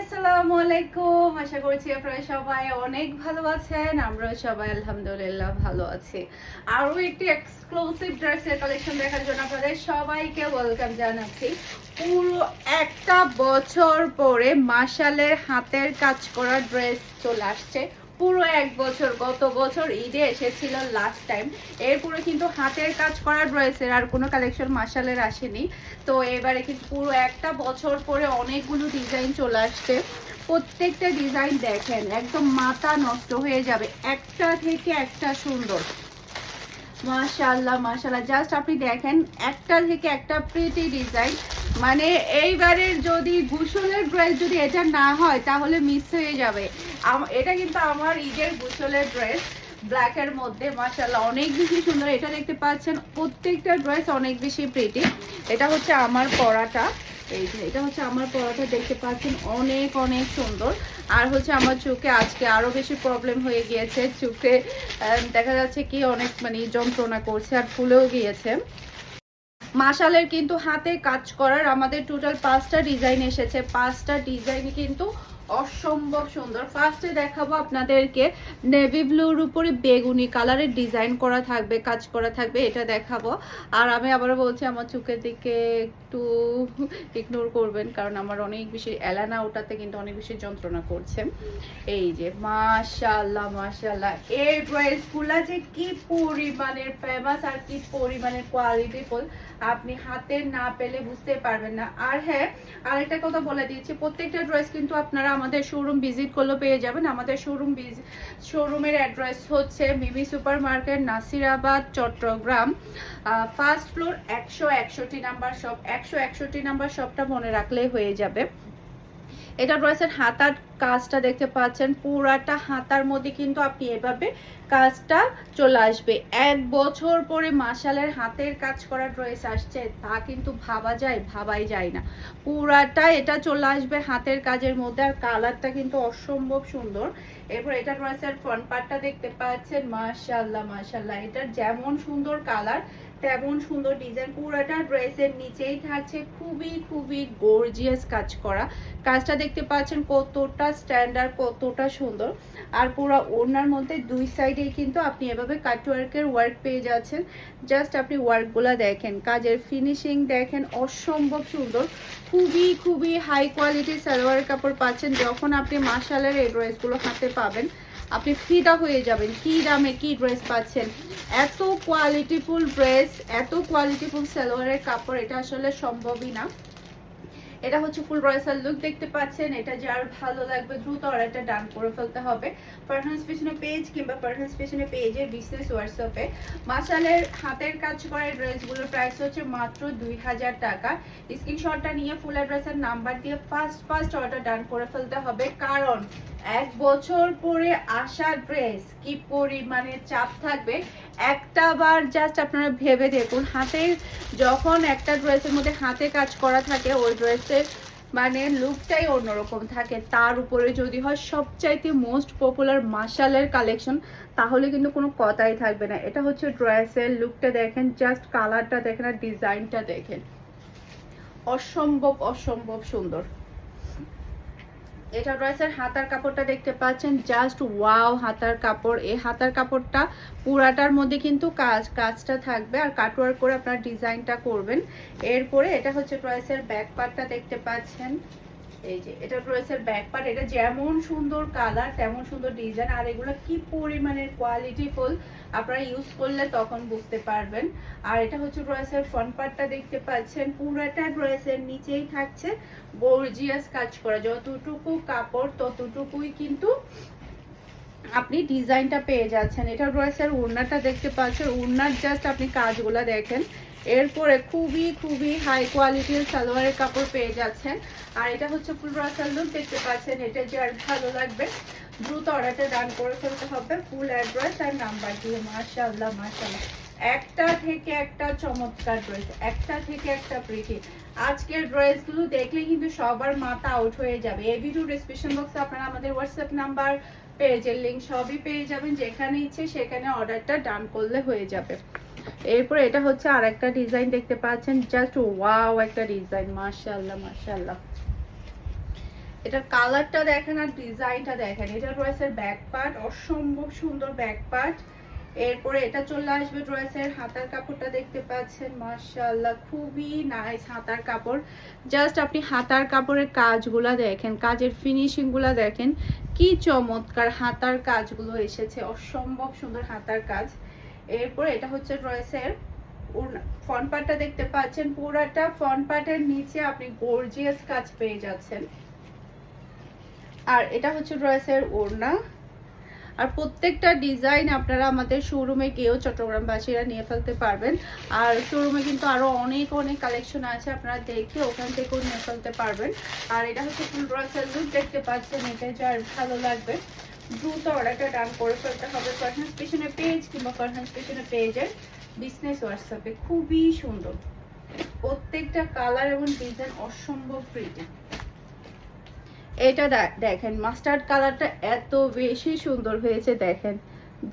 আসসালামু আলাইকুম আশা করছি সবাই অনেক ভালো আছেন সবাই আলহামদুলিল্লাহ ভালো আছি। আরও একটি এক্সক্লুসিভ ড্রেসের কালেকশন দেখার জন্য সবাইকে জানাচ্ছি। পুরো একটা বছর পরে হাতের কাজ করা ড্রেস চলে আসছে। পুরো এক বছর, গত বছর ঈদে এসেছিল লাস্ট টাইম এরপরে কিন্তু হাতের কাজ করার রয়েছে, আর কোনো কালেকশন মার্শালের আসেনি। তো এবারে কিন্তু পুরো একটা বছর পরে অনেকগুলো ডিজাইন চলে আসছে। প্রত্যেকটা ডিজাইন দেখেন, একদম মাথা নষ্ট হয়ে যাবে, একটা থেকে একটা সুন্দর। মাশাল্লাহ মাশাল্লাহ জাস্ট আপনি দেখেন, একটা থেকে একটা প্রিটি ডিজাইন মানে এইবারের যদি গুসলের ড্রেস যদি এটা না হয়, তাহলে মিস হয়ে যাবে। এটা কিন্তু আমার ঈদের গুসলের ড্রেস ব্ল্যাকের মধ্যে মাশাল্লাহ অনেক বেশি সুন্দর। এটা দেখতে পাচ্ছেন, প্রত্যেকটা ড্রেস অনেক বেশি প্রিটি এটা হচ্ছে আমার পরাটা। এই এটা হচ্ছে আমার পরাটা, দেখতে পাচ্ছেন, অনেক অনেক সুন্দর। আর হচ্ছে আমার চোখে আজকে আরও বেশি প্রবলেম হয়ে গিয়েছে। চোখে দেখা যাচ্ছে কি অনেক মানে যন্ত্রণা করছে আর ফুলেও গিয়েছে। মাসালের কিন্তু হাতে কাজ করার আমাদের টোটাল পাঁচটা ডিজাইন এসেছে। পাঁচটা ডিজাইন কিন্তু অসম্ভব সুন্দর। ফার্স্টে দেখাবো আপনাদেরকে নেভি ব্লুর উপরে বেগুনি কালারের ডিজাইন করা থাকবে, কাজ করা থাকবে, এটা দেখাবো। আর আমি আবারও বলছি, আমার চোখের দিকে একটু ইগনোর করবেন, কারণ আমার অনেক বেশি এলানা ওটাতে কিন্তু অনেক বেশি যন্ত্রণা করছে। এই যে মাশাল্লাহ মাশাল্লাহ এই ড্রেসগুলা যে কি পরিমাণের ফেমাস আর কি পরিমাণের কোয়ালিটিফুল আপনি হাতে না পেলে বুঝতে পারবেন না। আর হ্যাঁ আরেকটা কথা বলে দিয়েছি, প্রত্যেকটা ড্রেস কিন্তু আপনারা আমাদের শোরুম ভিজিট করলে পেয়ে যাবেন। আমাদের শোরুম শোরুমের অ্যাড্রেস হচ্ছে Mimi super market Nasirabad, Chattogram. First floor একশো একষট্টি নাম্বার শপ একশো একষট্টি নাম্বার শপটা মনে রাখলেই হয়ে যাবে। এটা ড্রেসের হাতার কাজটা দেখতে পাচ্ছেন। পুরাটা হাতার মধ্যে কিন্তু আপনি এভাবে কাজটা চলে আসবে। এক বছর পরে মাসালের হাতের কাজ করা ড্রেস আসছে, তা কিন্তু ভাবা যায়, ভাবাই যায় না। পুরাটা এটা চলে আসবে হাতের কাজের মধ্যে, আর কালারটা কিন্তু অসম্ভব সুন্দর। এরপর এটা ড্রেসের ফ্রন্ট পার্টটা দেখতে পাচ্ছেন। মাশাল্লাহ মাশাল্লাহ, এটার যেমন সুন্দর কালার তেমন সুন্দর ডিজাইন পুরাটা ড্রেসের নিচেই থাকছে খুবই খুবই গর্জিয়াস কাজ করা। কাজটা দেখতে পাচ্ছেন কতটা স্ট্যান্ডার্ড কতটা সুন্দর। আর পুরো ওড়নার মধ্যে দুই সাইডেই কিন্তু আপনি এভাবে কাটওয়ার্কের ওয়ার্ক পেয়ে যাচ্ছেন। জাস্ট আপনি ওয়ার্কগুলো দেখেন, কাজের ফিনিশিং দেখেন, অসম্ভব সুন্দর। খুবই খুবই হাই কোয়ালিটির সালোয়ার কাপড় পাচ্ছেন যখন আপনি মার্শালের এই ড্রেসগুলো হাতে পাবেন। আপনি ফিদা হয়ে যাবেন, কি দামে কি ড্রেস পাচ্ছেন। এত কোয়ালিটিফুল ড্রেস এত কোয়ালিটিফুল সালোয়ারের কাপড়, এটা আসলে সম্ভবই না। এটা হচ্ছে ফুল রয়েসাল লুক দেখতে পাচ্ছেন। এটা যার ভালো লাগবে দ্রুত অর্ডারটা ডান করে ফেলতে হবে। পারফরমেন্স পেছনে পেজ কিংবা পারফরমেন্স পেছনে পেজের বিজনেস হোয়াটসঅ্যাপে মাসালের হাতের কাজ করা ড্রেসগুলোর প্রাইস হচ্ছে মাত্র দুই হাজার টাকা। স্ক্রিনশটটা নিয়ে ফুল অ্যাড্রেসের নাম্বার দিয়ে ফার্স্ট ফার্স্ট অর্ডার ডান করে ফেলতে হবে। কারণ এক বছর পরে আসা ড্রেস কি পরিমাণে চাপ থাকবে? একটা বার জাস্ট আপনারা ভেবে দেখুন হাতে যখন একটা ড্রেসের মধ্যে হাতে কাজ করা থাকে, ওই ড্রেসের মানে লুকটাই অন্যরকম থাকে। তার উপরে যদি হয় সবচাইতে মোস্ট পপুলার মার্শালের কালেকশন তাহলে কিন্তু কোনো কথাই থাকবে না। এটা হচ্ছে ড্রেসের লুকটা দেখেন জাস্ট কালারটা দেখেন আর ডিজাইনটা দেখেন। অসম্ভব অসম্ভব সুন্দর। এটা ড্রেসের হাতার কাপড়টা দেখতে পাচ্ছেন জাস্ট ওয়াও হাতার কাপড়। এই হাতার কাপড়টা পুরাটার মধ্যে কিন্তু কাজ, কাজটা থাকবে আর কাটওয়ার করে আপনার ডিজাইনটা করবেন। এরপরে এটা হচ্ছে ড্রেসের ব্যাক পার্টটা দেখতে পাচ্ছেন। এই যে, এটা ড্রেসের ব্যাক পার্ট এটা যেমন সুন্দর কালার তেমন সুন্দর ডিজাইন আর এগুলো কি পরিমাণের কোয়ালিটি ফুল আপনারা ইউজ করলে তখন বুঝতে পারবেন। আর এটা হচ্ছে ড্রেসের ফ্রন্ট পার্টটা দেখতে পাচ্ছেন, পুরাটা ড্রেসের নিচেই থাকছে গর্জিয়াস কাজ করা। যতটুকু কাপড়, ততটুকুই কিন্তু আপনি ডিজাইনটা পেয়ে যাচ্ছেন। এটা ড্রেসের ওড়নাটা দেখতে পাচ্ছেন, ওড়নার জাস্ট আপনি কাজগুলা দেখেন। এরপরে খুবই খুবই হাই কোয়ালিটির সালোয়ারের কাপড় পেয়ে যাচ্ছেন। আর এটা হচ্ছে রাসাল লুক দেখতে পাচ্ছেন এটা যার ভালো লাগবে। দ্রুত অর্ডারটা ডান করে ফেলতে হবে ফুল অ্যাড্রেস আর নাম্বার দিয়ে। মাশাআল্লাহ মাশাআল্লাহ। একটা থেকে একটা চমৎকার ড্রেস একটা থেকে একটা প্রিটি আজকের ড্রেসগুলো দেখলে কিন্তু সবার মাথা আউট হয়ে যাবে। এই ভিডিও ডিসক্রিপশন বক্সে আপনারা আমাদের হোয়াটসঅ্যাপ নাম্বার পেজের লিঙ্ক সবই পেয়ে যাবেন। যেখানে ইচ্ছে সেখানে অর্ডারটা ডান করলে হয়ে যাবে। এরপর এটা হচ্ছে আর একটা ডিজাইন দেখতে পাচ্ছেন। জাস্ট ওয়াও, একটা ডিজাইন। মাশাআল্লাহ মাশাআল্লাহ। এটার কালারটা দেখেন আর ডিজাইনটা দেখেন। এটা রয়েছে ব্যাক পার্ট, অসম্ভব সুন্দর ব্যাক পার্ট। এরপরে এটা চলে আসবে ড্রেসের হাতার কাপড়টা দেখতে পাচ্ছেন। মাশাআল্লাহ, খুবই নাইস হাতার কাপড়। জাস্ট আপনি হাতার কাপড়ের কাজগুলা দেখেন, কাজের ফিনিশিংগুলা দেখেন। কি চমৎকার হাতার কাজগুলো এসেছে। অসম্ভব সুন্দর হাতার কাজ। এরপর এটা হচ্ছে ড্রেসের ফ্রন্ট পার্টটা দেখতে পাচ্ছেন, পুরাটা ফ্রন্ট পার্টের নিচে আপনি গর্জিয়াস কাজ পেয়ে যাচ্ছেন। আর এটা হচ্ছে ড্রেসের ওড়না। আর প্রত্যেকটা ডিজাইন আপনারা আমাদের শোরুমে গিয়েও চট্টগ্রামবাসীরা নিয়ে ফেলতে পারবেন। আর শোরুমে কিন্তু আরও অনেক অনেক কালেকশন আছে, আপনারা দেখে ওখান থেকেও নিয়ে ফেলতে পারবেন। আর এটা হচ্ছে ফুল ড্রেসের লুক দেখতে পাচ্ছেন, এটা যার ভালো লাগবে। দ্রুত অর্ডারটা ডান করে ফেলতে হবে ফারহান স্টেশনে পেজ কিংবা ফারহান স্টেশনে পেজের বিজনেস হোয়াটসঅ্যাপে খুবই সুন্দর। প্রত্যেকটা কালার এবং ডিজাইন অসম্ভব প্রিটি এটা দেখেন মাস্টার্ড কালারটা এত বেশি সুন্দর হয়েছে, দেখেন।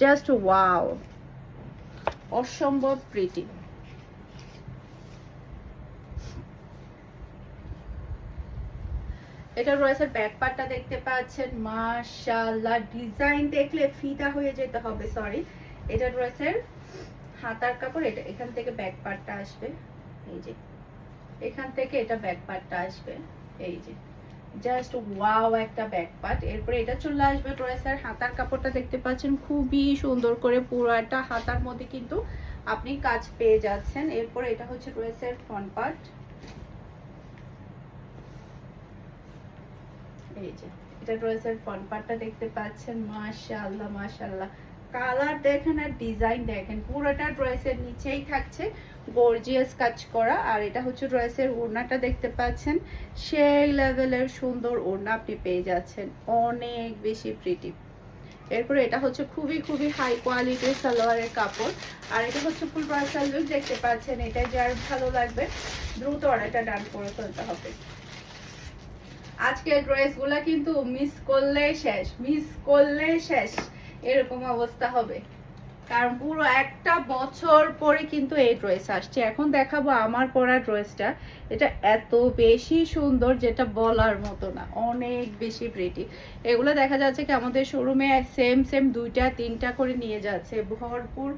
জাস্ট ওয়াও অসম্ভব প্রিটি এটা রয়েছে ব্যাক পার্টটা দেখতে পাচ্ছেন। মাশাআল্লাহ, ডিজাইন দেখলে ফিদা হয়ে যেতে হবে সরি এটা রয়েছে হাতার কাপড়, এটা এখান থেকে ব্যাক পার্টটা আসবে। এই যে, এখান থেকে এটা ব্যাক পার্টটা আসবে। এই যে জাস্ট ওয়াও একটা ব্যাক পার্ট এরপরে এটা চলে আসবে ড্রেসের হাতার কাপড়টা দেখতে পাচ্ছেন, খুবই সুন্দর করে পুরো একটা হাতার মধ্যে কিন্তু আপনি কাজ পেয়ে যাচ্ছেন। এরপরে এটা হচ্ছে ড্রেসের ফ্রন্ট পার্ট এই যে, এটা ড্রেসের ফ্রন্ট পার্টটা দেখতে পাচ্ছেন, মাশাআল্লাহ মাশাআল্লাহ। কালার দেখেন আর ডিজাইন দেখেন, পুরোটা ড্রেসের নিচেই থাকছে গর্জিয়াস কাজ করা। আর এটা হচ্ছে ড্রেসের ওড়নাটা দেখতে পাচ্ছেন, সেই লেভেলের সুন্দর ওড়না আপনি পেয়ে যাচ্ছেন, অনেক বেশি প্রিটি এরপরে এটা হচ্ছে খুবই খুবই হাই কোয়ালিটির সালোয়ারের কাপড়। আর এটা হচ্ছে ফুল ব্রাসাল দেখতে পাচ্ছেন এটা যার ভালো লাগবে, দ্রুত অর্ডারটা ডান করে ফেলতে হবে। আজকের ড্রেসগুলা কিন্তু মিস করলে শেষ মিস করলে শেষ। এরকম অবস্থা হবে। কারণ পুরো একটা বছর পরে কিন্তু এই ড্রেস আসছে। এখন দেখাবো আমার পরা ড্রেসটা। এটা এত বেশি সুন্দর যেটা বলার মতো না। অনেক বেশি প্রিটি এগুলো দেখা যাচ্ছে কি আমাদের শোরুমে সেম সেম দুইটা, তিনটা করে নিয়ে যাচ্ছে। ভরপুর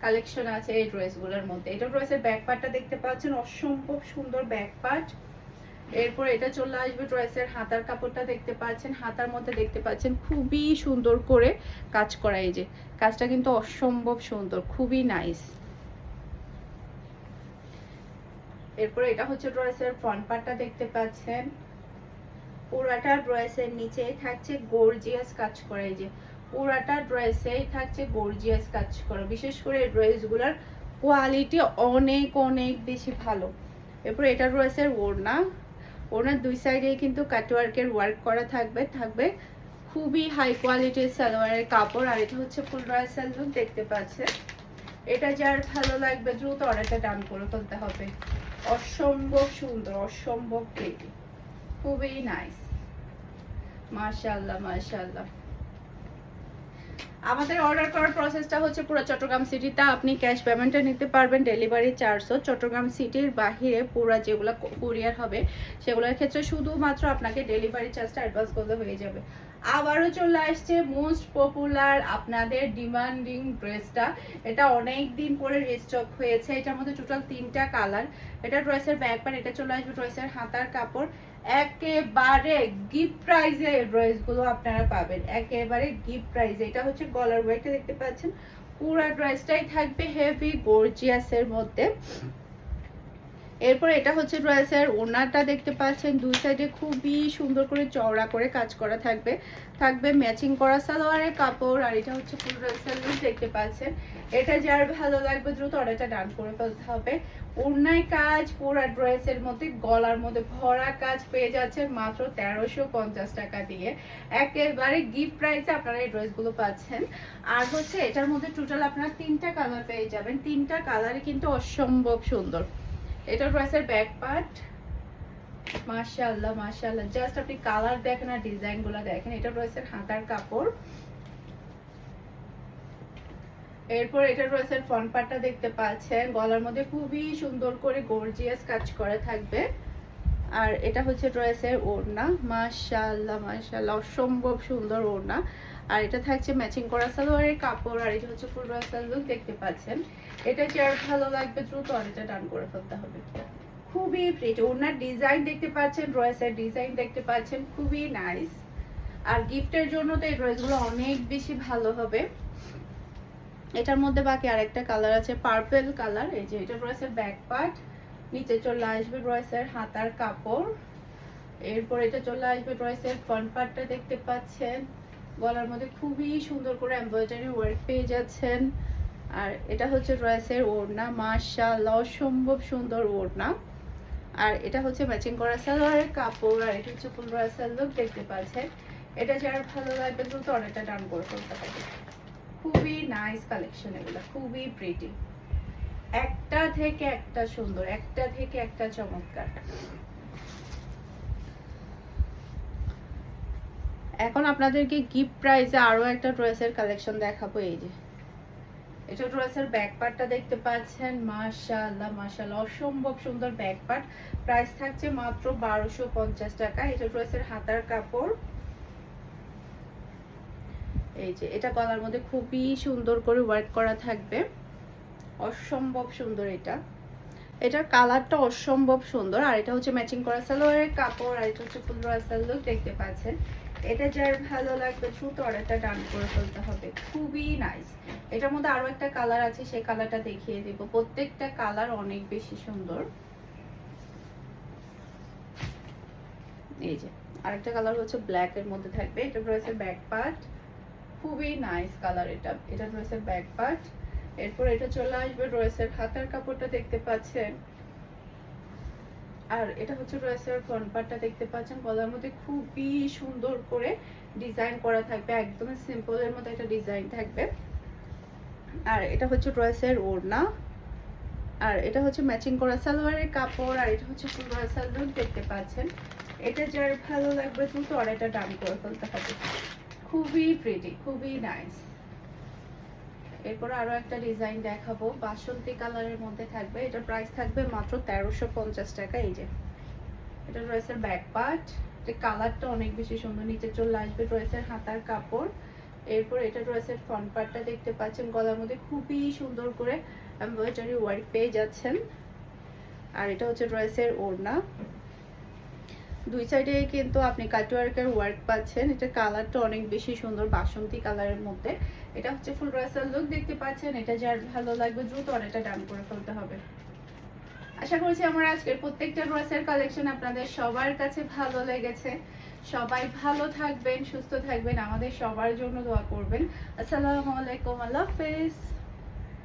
কালেকশন আছে এই ড্রেসগুলোর মধ্যে। এটা ড্রেসের ব্যাক পার্টটা দেখতে পাচ্ছেন। অসম্ভব সুন্দর ব্যাক পার্ট এরপর এটা চলে আসবে ড্রেসের হাতার কাপড়টা দেখতে পাচ্ছেন, হাতার মধ্যে দেখতে পাচ্ছেন খুবই সুন্দর করে কাজ করা এই যে, কাজটা কিন্তু অসম্ভব সুন্দর, খুবই নাইস এরপর এটা হচ্ছে ড্রেসের ফ্রন্ট পার্টটা দেখতে পাচ্ছেন। পুরাটা ড্রেসের নিচেই থাকছে গর্জিয়াস কাজ করা এই যে, পুরাটা ড্রেসেই থাকছে গর্জিয়াস কাজ করা। বিশেষ করে এই ড্রেসগুলোর কোয়ালিটি অনেক অনেক বেশি ভালো। এরপর এটা রয়েছে ওড়না। ওনার দুই সাইডে কিন্তু কাটওয়ার্কের ওয়ার্ক করা থাকবে থাকবে খুবই হাই কোয়ালিটির সালোয়ারের কাপড়, আর এটা হচ্ছে ফুল রয়সাল লুক দেখতে পাচ্ছে এটা যার ভালো লাগবে, দ্রুত অর্ডারটা ডান করে ফেলতে হবে। অসম্ভব সুন্দর, অসম্ভব খুবই নাইস মাশাআল্লাহ মাশাআল্লাহ। আমাদের অর্ডার করার প্রসেসটা হচ্ছে পুরো চট্টগ্রাম সিটিতে আপনি ক্যাশ পেমেন্টটা নিতে পারবেন ডেলিভারি চার্জও চট্টগ্রাম সিটির বাহিরে পুরো যেগুলো কুরিয়ার হবে, সেগুলোর ক্ষেত্রে শুধুমাত্র আপনাকে ডেলিভারি চার্জটা অ্যাডভান্স করলে হয়ে যাবে। আবারও চলে আসছে মোস্ট পপুলার আপনাদের ডিমান্ডিং ড্রেসটা এটা অনেক দিন পরে রিস্টক হয়েছে, এটার মধ্যে টোটাল তিনটা কালার এটা ড্রেসের ব্যাক পার এটা চলে আসবে ড্রেসের হাতার কাপড়। একেবারে গিফট প্রাইজে এই ড্রেসগুলো আপনারা পাবেন। একেবারে গিফট প্রাইজে এটা হচ্ছে গলার ওয়েটটা দেখতে পাচ্ছেন। পুরো ড্রেসটাই থাকবে হেভি গর্জিয়াসের মধ্যে। এরপর এটা হচ্ছে ড্রেসের ওনারটা দেখতে পাচ্ছেন, দুই সাইডে খুবই সুন্দর করে চওড়া করে কাজ করা থাকবে। থাকবে ম্যাচিং করা সালোয়ারের কাপড়, আর এটা হচ্ছে ফুল ড্রেসের লুক দেখতে পাচ্ছেন। এটা যার ভালো লাগবে দ্রুত অর্ডারটা ডান করে ফেলতে হবে। ওড়নায় কাজ, পুরো ড্রেসের মধ্যে গলার মধ্যে ভরা কাজ পেয়ে যাচ্ছে মাত্র তেরোশো পঞ্চাশ টাকা দিয়ে। একেবারে গিফট প্রাইসে আপনারা এই ড্রেসগুলো পাচ্ছেন। আর হচ্ছে এটার মধ্যে টোটাল আপনারা তিনটা কালার পেয়ে যাবেন। তিনটা কালারই কিন্তু অসম্ভব সুন্দর। এটা ড্রেসের ব্যাক পার্ট মাশাআল্লাহ মাশাআল্লাহ। জাস্ট আপনি কালার দেখেন আর ডিজাইনগুলো দেখেন। এটা ড্রেসের হাতার কাপড়। এরপর এটা ড্রেসের ফ্রন্ট পার্টটা দেখতে পাচ্ছেন। গলার মধ্যে খুবই সুন্দর করে গর্জিয়াস কাজ করা থাকবে। আর এটা হচ্ছে ড্রেসের ওড়না। মাশাআল্লাহ মাশাআল্লাহ। অসম্ভব সুন্দর ওড়না। আর এটা থাকছে ম্যাচিং করা সালোয়ারের কাপড়, আর এটা হচ্ছে ফুল ড্রেসের লুক দেখতে পাচ্ছেন। এটা যার ভালো লাগবে দ্রুত? এটা ডান করে ফেলতে হবে। খুবই প্রিটি ওনার ডিজাইন দেখতে পাচ্ছেন ড্রেসের ডিজাইন দেখতে পাচ্ছেন, খুবই নাইস আর গিফটের জন্য তো এই ড্রেসগুলো অনেক বেশি ভালো হবে। এটার মধ্যে বাকি আরেকটা কালার আছে পার্পল কালার এই যে এটা ড্রেসের ব্যাক পার্ট নিচে চলে আসবে ড্রেসের হাতার কাপড়। এরপর এটা চলে আসবে ড্রেসের ফ্রন্ট পার্টটা দেখতে পাচ্ছেন। গলার মধ্যে খুবই সুন্দর করে এমব্রয়ডারি ওয়ার্ক পেয়ে যাচ্ছেন। আর এটা হচ্ছে ড্রেসের ওড়না, মাশাআল্লাহ, অসম্ভব সুন্দর ওড়না। আর এটা হচ্ছে ম্যাচিং করা সালোয়ারের কাপড়, আর এটা হচ্ছে ফুল লুক দেখতে পাচ্ছেন। এটা যারা ভালো লাগবে দ্রুত অনেকটা ডান করে ফেলতে হবে। খুবই নাইস কালেকশন এগুলো, খুবই প্রিটি একটা থেকে একটা সুন্দর, একটা থেকে একটা চমৎকার। এখন আপনাদেরকে গিফট প্রাইসে আরও একটা ড্রেসের কালেকশন দেখাবো, এই যে। এটা ড্রেসের ব্যাক পার্টটা দেখতে পাচ্ছেন। মাশাআল্লাহ মাশাআল্লাহ, অসম্ভব সুন্দর ব্যাক পার্ট প্রাইস থাকছে মাত্র বারোশো পঞ্চাশ টাকা। এটা ড্রেসের হাতার কাপড়। এই যে, এটা গলার মধ্যে খুবই সুন্দর করে ওয়ার্ক করা থাকবে। অসম্ভব সুন্দর এটা। এটার কালারটা অসম্ভব সুন্দর, আর এটা হচ্ছে ম্যাচিং করা সালোয়ারের কাপড়, আর এটা হচ্ছে ফুল রাসাল দেখতে পাচ্ছেন। এটা যার ভালো লাগবে দ্রুত অর্ডারটা ডান করে ফেলতে হবে, খুবই নাইস এটার মধ্যে আরও একটা কালার আছে, সেই কালারটা দেখিয়ে দিব। প্রত্যেকটা কালার অনেক বেশি সুন্দর। এই যে, আরেকটা কালার হচ্ছে ব্ল্যাক এর মধ্যে থাকবে, এটা রয়েছে ব্যাক পার্ট খুবই নাইস কালার এটা এটা রয়েছে ব্যাক পার্ট এরপর এটা চলে আসবে ড্রেসের হাতার কাপড়টা দেখতে পাচ্ছেন। আর এটা হচ্ছে ড্রেসের ফ্রন্ট পার্টটা দেখতে পাচ্ছেন। গলার মধ্যে খুবই সুন্দর করে ডিজাইন করা থাকবে একদম সিম্পল এর মধ্যে একটা ডিজাইন থাকবে। আর এটা হচ্ছে ড্রেসের ওড়না। আর এটা হচ্ছে ম্যাচিং করা সালোয়ারের কাপড়, আর এটা হচ্ছে দেখতে পাচ্ছেন। এটা যার ভালো লাগবে কিন্তু এটা ডান করে ফেলতে হবে। খুবই প্রিটি খুবই নাইস এরপর আরও একটা ডিজাইন দেখাবো। বাসন্তী কালারের মধ্যে থাকবে। এটা প্রাইস থাকবে মাত্র তেরোশো পঞ্চাশ টাকা। এই যে, এটা ড্রেসের ব্যাক পার্ট এটা কালারটা অনেক বেশি সুন্দর। নিচে চলে আসবে ড্রেসের হাতার কাপড়। এরপর এটা ড্রেসের ফ্রন্ট পার্টটা দেখতে পাচ্ছেন। গলার মধ্যে খুবই সুন্দর করে এমব্রয়ডারি ওয়ার্ক পেয়ে যাচ্ছেন। আর এটা হচ্ছে ড্রেসের ওড়না। দুই সাইডে কিন্তু আপনি কাটওয়ার্কের ওয়ার্ক পাচ্ছেন। এটা কালারটা অনেক বেশি সুন্দর, বাসন্তী কালারের মধ্যে। এটা হচ্ছে ফুল ড্রেসের লুক দেখতে পাচ্ছেন। এটা যার ভালো লাগবে দ্রুত অনেকটা ডান করে ফেলতে হবে। আশা করছি আমার আজকের প্রত্যেকটা ড্রেসের কালেকশন আপনাদের সবার কাছে ভালো লেগেছে। সবাই ভালো থাকবেন, সুস্থ থাকবেন। আমাদের সবার জন্য দোয়া করবেন। আসসালামু আলাইকুম, আল্লাহ হাফেজ।